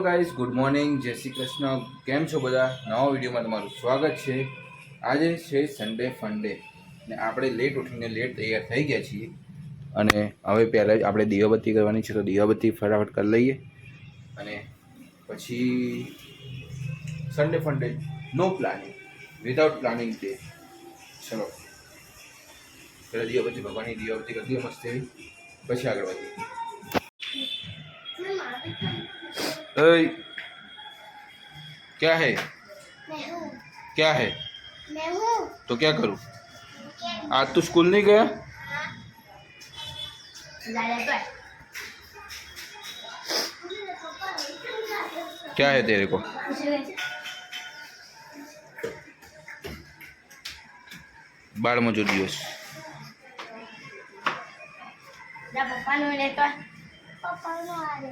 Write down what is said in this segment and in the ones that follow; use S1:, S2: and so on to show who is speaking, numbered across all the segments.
S1: Guys good morning જય શ્રી કૃષ્ણ. કેમ છો બધા? નવા વિડીયોમાં તમારું સ્વાગત છે. આજે છે સન્ડે ફંડે ને આપણે લેટ ઉઠીને લેટ તૈયાર થઈ ગયા છીએ. અને હવે પહેલાં જ આપણે દીવાબત્તી કરવાની છે, તો દીવાબત્તી ફટાફટ કરી લઈએ. અને પછી સન્ડે ફંડે નો પ્લાનિંગ વિધાઉટ પ્લાનિંગ ડે ચલો. પહેલાં દીવાબત્તી ભગવાનની દીવાબત્તી કરી દઈએ મસ્ત પછી આગળ વધીએ. अरे क्या है
S2: मैं हूँ
S1: क्या है
S2: मैं हूँ
S1: तो क्या करूं आज तो स्कूल नहीं गया क्या है तेरे को બાળ મજૂર દિવસ
S2: પપ્પાનો લેતો પપ્પાનો આવે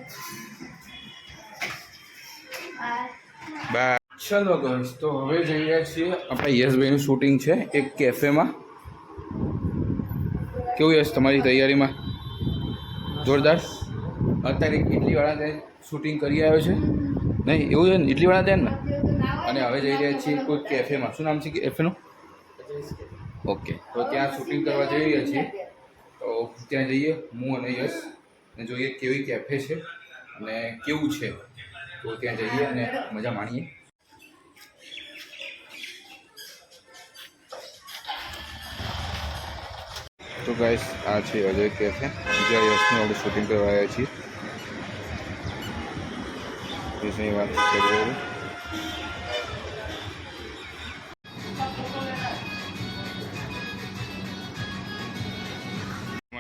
S1: બા ચલો ગર્લ્સ તો હવે જઈ રહ્યા છીએ આપણે યશભાઈનું શૂટિંગ છે એક કેફેમાં કેવું યશ, તમારી તૈયારીમાં? જોરદાર? અત્યારે ઇડલીવાળા ત્યાં શૂટિંગ કરી આવ્યો છે? નહીં, એવું છે ને ઇડલીવાળા ત્યાં ને? અને હવે જઈ રહ્યા છીએ કોઈ કેફેમાં શું નામ છે કેફેનું ઓકે તો ત્યાં શૂટિંગ કરવા જઈ રહ્યા છીએ. તો ત્યાં જઈએ, હું અને યશ, ને જોઈએ કેવી કેફે છે અને કેવું છે. તો ત્યાં જઈએ અને મજા માણીએ. તો ગાઈસ આ છે અજય કેફે જ્યાં યશનું આપણે શૂટિંગ કરવા આવ્યા છીએ. યશની વાત કરી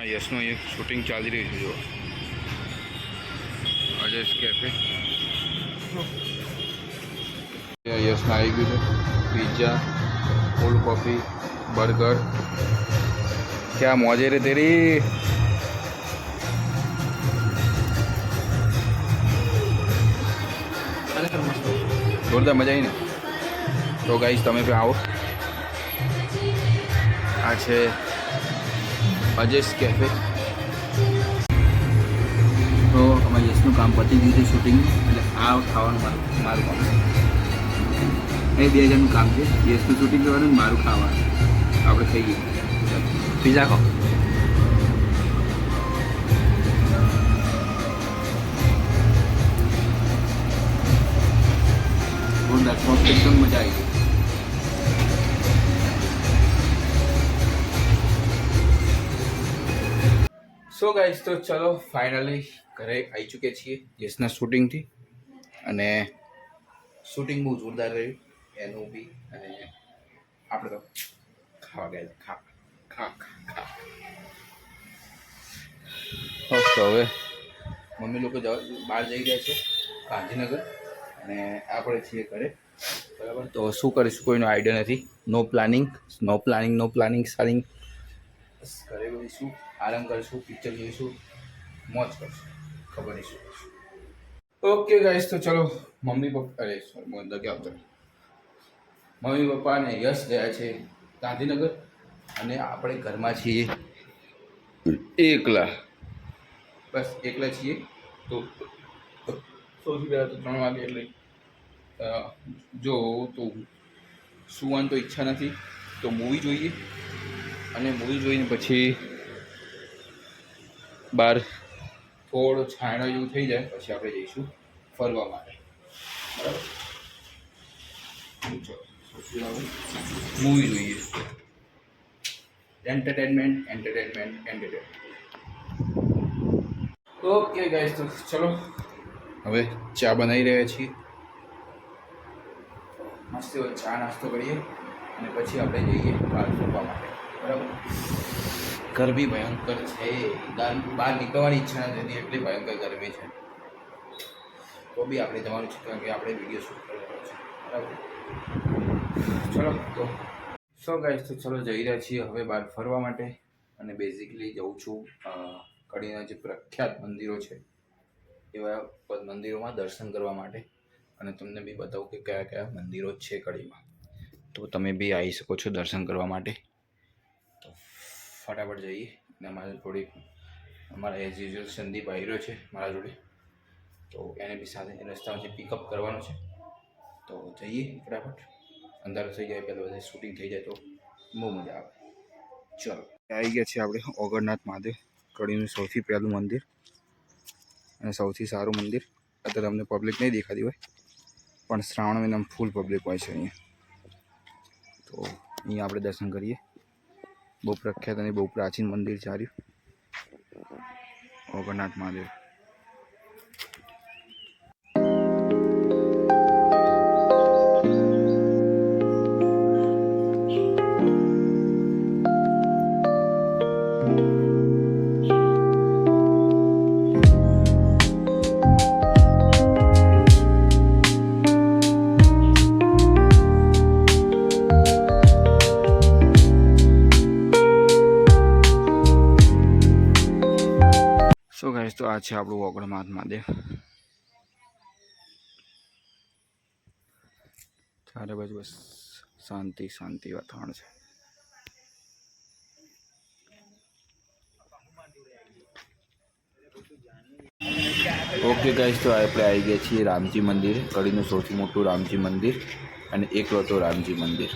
S1: યશનું એક શૂટિંગ ચાલી રહ્યું છે જો અજય કેફે યસમાં આવી ગયું છે. પીઝા કોલ્ડ કોફી બર્ગર ક્યાં મોજે રે તેરી? જોરદાર મજા આવી ને. તો ગાઈશ તમે પણ આવો. આ છે અજેશ કેફે તો અમારા યશનું કામ પતી ગયું છે શૂટિંગ આ ખાવાનું મારું મારું કામ એ બે હજારનું કામ છે. યશનું શૂટિંગ કરવાનું મારું ખાવાનું. આપણે થઈ ગયું. પીઝા ખાઓ એકદમ મજા આવી ગઈ. સો ગાઈસ તો ચલો ફાઇનલી ઘરે આવી ચૂક્યા છીએ યશના શૂટિંગથી અને શૂટિંગ બહુ જોરદાર રહ્યું. એનું બી અને આપણે તો ખાવા ગયા. ખા ખા ખા. ખા તો હવે મમ્મી લોકો બહાર જઈ ગયા છે ગાંધીનગર. અને આપણે છીએ ઘરે. બરાબર? તો શું કરીશું? કોઈનો આઈડિયા નથી. No planning no planning no planning સારિંગ બસ ઘરે બનીશું આરામ કરીશું પિક્ચર જોઈશું મોજ કરશું. ખબર નહીં શું ઓકે ગાઈસ તો ચલો, મમ્મી પપ્પા અરે સોરી મોંદર ક્યાં આવતો મમ્મી પપ્પા અને યશ ગયા છે ગાંધીનગર અને આપણે ઘરમાં છીએ એકલા. બસ, એકલા છીએ. તો, સૌથી પહેલાં તો ત્રણ વાગે એટલે જો, તો સુવાની તો ઈચ્છા નથી, તો મૂવી જોઈએ. અને મૂવી જોઈને પછી બહાર થોડો છાંયડો જેવું થઈ જાય, પછી આપણે જઈશું ફરવા માટે. બરાબર? મૂવી જોઈએ. Entertainment entertainment entertainment okay guys તો ચલો. હવે ચા બનાવી રહ્યા છીએ. મસ્ત ચા નાસ્તો કરીએ. અને પછી આપણે જઈએ બહાર ફરવા માટે. બરાબર? ગરમી ભયંકર છે. બહાર નીકળવાની ઈચ્છા નથી થતી, એટલી ભયંકર ગરમી છે. તો બી આપણે જવાનું છે, કારણ કે આપણે વીડિયો શૂટ કરવાનો છે. બરાબર? ચલો, તો સો ગાઈસ તો ચલો જઈ રહ્યા છીએ હવે બહાર ફરવા માટે. અને બેઝિકલી જઉં છું કડીના જે પ્રખ્યાત મંદિરો છે, એવા મંદિરોમાં દર્શન કરવા માટે. અને તમને બી બતાવું કે કયા કયા મંદિરો છે કડીમાં. તો તમે બી આવી શકો છો દર્શન કરવા માટે. ફટાફટ જઈએ. અને અમારે થોડી, અમારા એઝ યુઝ્યુઅલ સંદીપ આવી રહ્યો છે મારા જોડે. તો એને બી સાથે રસ્તામાંથી પિકઅપ કરવાનું છે. તો જઈએ ફટાફટ. અંધારો થઈ જાય પહેલાં બધા શૂટિંગ થઈ જાય તો બહુ મજા આવે. ચલો. આવી ગયા છીએ આપણે ઓગરનાથ મહાદેવ કડીનું સૌથી પહેલું મંદિર. અને સૌથી સારું મંદિર. અત્યારે અમને પબ્લિક નહીં દેખાતી હોય, પણ શ્રાવણ મહિનામાં ફૂલ પબ્લિક હોય છે અહીંયા. તો અહીંયા આપણે દર્શન કરીએ. બહુ પ્રખ્યાત અને બહુ પ્રાચીન મંદિર છે આર્યું ઓગણનાથ મહાદેવ. સો ગાઈસ, તો આ છે આપણું ઓગણનાથ મહાદેવ. ચારે બાજુ બસ શાંતિ શાંતિ વાતાવરણ છે. ઓકે ગાઈશ તો આપણે આવી ગયા છીએ રામજી મંદિર. કડીનું સૌથી મોટું રામજી મંદિર અને એકલો રામજી મંદિર.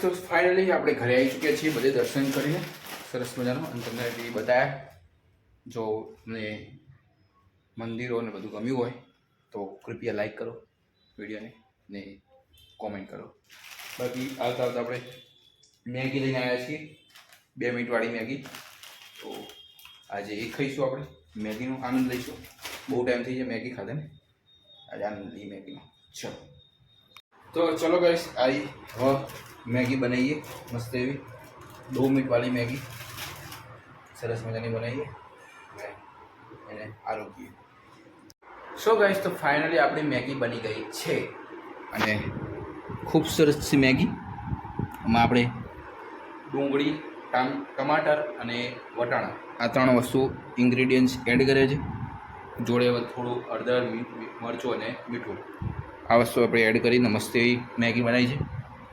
S1: ચલો તો ફાઇનલી આપણે ઘરે આવી ચૂક્યા છીએ, બધે દર્શન કરીને. સરસ મજાનું અને તમને બી બતાવ્યા જો તમને મંદિરો ને બધું ગમ્યું હોય, તો કૃપયા લાઈક કરો વિડીયોને ને કોમેન્ટ કરો. બાકી આવતા આવતા આપણે મેગી લઈને આવ્યા છીએ. બે મિનિટવાળી મેગી. તો આજે એ ખાઈશું આપણે. મેગીનો આનંદ લઈશું. બહુ ટાઈમ થઈ જાય મેગી ખાધે ને આજે આનંદ લઈએ મેગીનો. ચલો. તો ચલો ગાઈશ આવી. હવે મેગી બનાવીએ, મસ્ત એવી. દો મિનિટ વાળી મેગી. સરસ મજાની બનાવીએ. અને આરોગીએ. સો ગાઈસ તો ફાઇનલી આપણી મેગી બની ગઈ છે. અને ખૂબ સરસ છે મેગી. એમાં આપણે ડુંગળી, ટામ, ટમાટર અને વટાણા. આ ત્રણ વસ્તુ ઇન્ગ્રીડિયન્ટ્સ એડ કરે છે. જોડે થોડું મી- મરચું અને મીઠું. આ વસ્તુ આપણે એડ કરીને મસ્ત એવી મેગી બનાવી છે.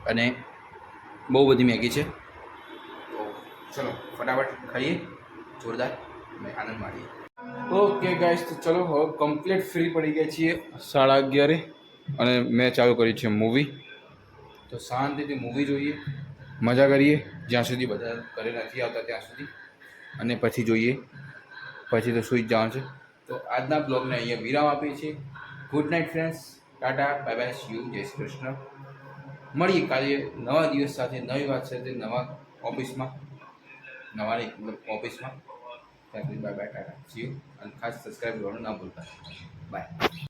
S1: અને બહુ બધી મેગી છે. તો ચલો ફટાફટ ખાઈએ. જોરદાર. અને આનંદ માણીએ. ઓકે ગાઈસ તો ચલો હવે કમ્પ્લીટ ફ્રી પડી ગયા છીએ. સાડા અગિયારે. અને મેં ચાલુ કરી છે મૂવી તો શાંતિથી મૂવી જોઈએ. મજા કરીએ. જ્યાં સુધી બધા ઘરે નથી આવતા ત્યાં સુધી. અને પછી જોઈએ. પછી તો સુઈ જ જવાનું છે. તો આજના બ્લોગને અહીંયા વિરામ આપીએ છીએ. Good night friends tata bye bye you જય શ્રી કૃષ્ણ મળીએ કાલે નવા દિવસ સાથે, નવી વાત સાથે, નવા ઓફિસમાં, નવા મતલબ ઓફિસમાં. Bye bye tata. See you અને ખાસ સબસ્ક્રાઈબ કરવાનું ના ભૂલતા. બાય